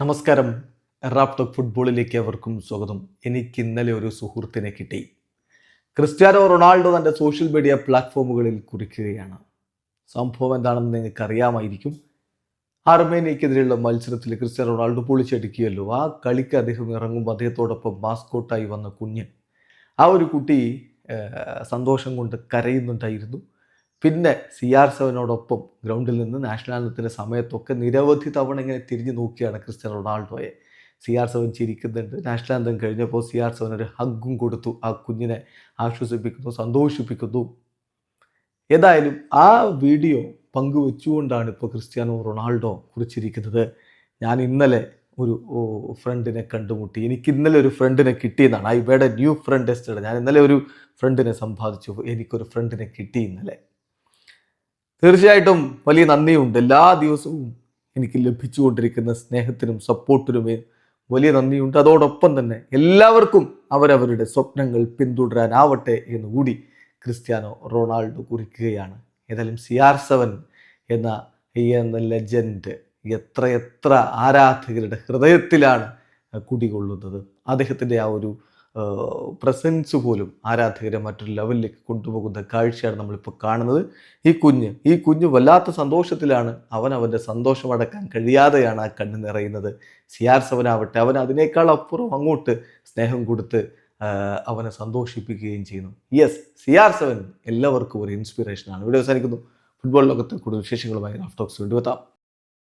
നമസ്കാരം. റാപ്ടോക്ക് ഫുട്ബോളിലേക്ക് അവർക്കും സ്വാഗതം. എനിക്ക് ഇന്നലെ ഒരു സുഹൃത്തിനെ കിട്ടി. ക്രിസ്ത്യാനോ റൊണാൾഡോ തന്റെ സോഷ്യൽ മീഡിയ പ്ലാറ്റ്ഫോമുകളിൽ കുറിക്കുകയാണ്. സംഭവം എന്താണെന്ന് നിങ്ങൾക്ക് അറിയാമായിരിക്കും അർമേനിയക്കെതിരെയുള്ള മത്സരത്തിൽ ക്രിസ്ത്യാനോ റൊണാൾഡോ പൊളിച്ചടിക്കുകയല്ലോ. ആ കളിക്ക് അദ്ദേഹം ഇറങ്ങുമ്പോൾ അദ്ദേഹത്തോടൊപ്പം മാസ്കോട്ടായി വന്ന കുഞ്ഞ് ആ ഒരു കുട്ടി സന്തോഷം കൊണ്ട് കരയുന്നുണ്ടായിരുന്നു. പിന്നെ സി ആർ സെവനോടൊപ്പം ഗ്രൗണ്ടിൽ നിന്ന് നാഷണൽ ആനത്തിന്റെ സമയത്തൊക്കെ നിരവധി തവണ ഇങ്ങനെ തിരിഞ്ഞു നോക്കിയാണ് ക്രിസ്ത്യൻ റൊണാൾഡോയെ. സി ആർ സെവൻ ചിരിക്കുന്നുണ്ട്. നാഷണൽ ആന്തം കഴിഞ്ഞപ്പോൾ സി ആർ സെവൻ ഒരു ഹഗ്ഗും കൊടുത്തു. ആ കുഞ്ഞിനെ ആശ്വസിപ്പിക്കുന്നു സന്തോഷിപ്പിക്കുന്നു. ഏതായാലും ആ വീഡിയോ പങ്കുവെച്ചുകൊണ്ടാണ് ഇപ്പോൾ ക്രിസ്ത്യാനോ റൊണാൾഡോ കുറിച്ചിരിക്കുന്നത്. ഞാൻ ഇന്നലെ ഒരു ഫ്രണ്ടിനെ കണ്ടുമുട്ടി. എനിക്ക് ഇന്നലെ ഒരു ഫ്രണ്ടിനെ കിട്ടിയെന്നാണ്. I made a new friend yesterday. ഞാൻ ഇന്നലെ ഒരു ഫ്രണ്ടിനെ സമ്പാദിച്ചു. എനിക്കൊരു ഫ്രണ്ടിനെ കിട്ടി ഇന്നലെ. തീർച്ചയായിട്ടും വലിയ നന്ദിയുണ്ട്. എല്ലാ ദിവസവും എനിക്ക് ലഭിച്ചുകൊണ്ടിരിക്കുന്ന സ്നേഹത്തിനും സപ്പോർട്ടിനുമേ വലിയ നന്ദിയുണ്ട്. അതോടൊപ്പം തന്നെ എല്ലാവർക്കും അവരവരുടെ സ്വപ്നങ്ങൾ പിന്തുടരാനാവട്ടെ എന്ന് കൂടി ക്രിസ്ത്യാനോ റൊണാൾഡോ കുറിക്കുകയാണ്. ഏതായാലും സി ആർ സെവൻ എന്ന ഈ എന്ന ലെജൻഡ് എത്രയെത്ര എത്ര ആരാധകരുടെ ഹൃദയത്തിലാണ് കുടികൊള്ളുന്നത്. അദ്ദേഹത്തിന്റെ ആ ഒരു പ്രസൻസ് പോലും ആരാധകരെ മറ്റൊരു ലെവലിലേക്ക് കൊണ്ടുപോകുന്ന കാഴ്ചയാണ് നമ്മളിപ്പോൾ കാണുന്നത്. ഈ കുഞ്ഞ് ഈ കുഞ്ഞ് വല്ലാത്ത സന്തോഷത്തിലാണ് അവൻ അവന്റെ സന്തോഷം അടക്കാൻ കഴിയാതെയാണ് ആ കണ്ണ് നിറയുന്നത്. സി ആർ അവൻ അതിനേക്കാൾ അപ്പുറം അങ്ങോട്ട് സ്നേഹം കൊടുത്ത് അവനെ സന്തോഷിപ്പിക്കുകയും ചെയ്യുന്നു. യെസ് സി ആർ സെവൻ എല്ലാവർക്കും ഒരു ഇൻസ്പിറേഷനാണ് ഇവിടെ അവസാനിക്കുന്നു. ഫുട്ബോൾ ലോകത്തെ കൂടുതൽ വിശേഷങ്ങളുമായി റാഫ്റ്റോക്സ് വീണ്ടും എത്താം.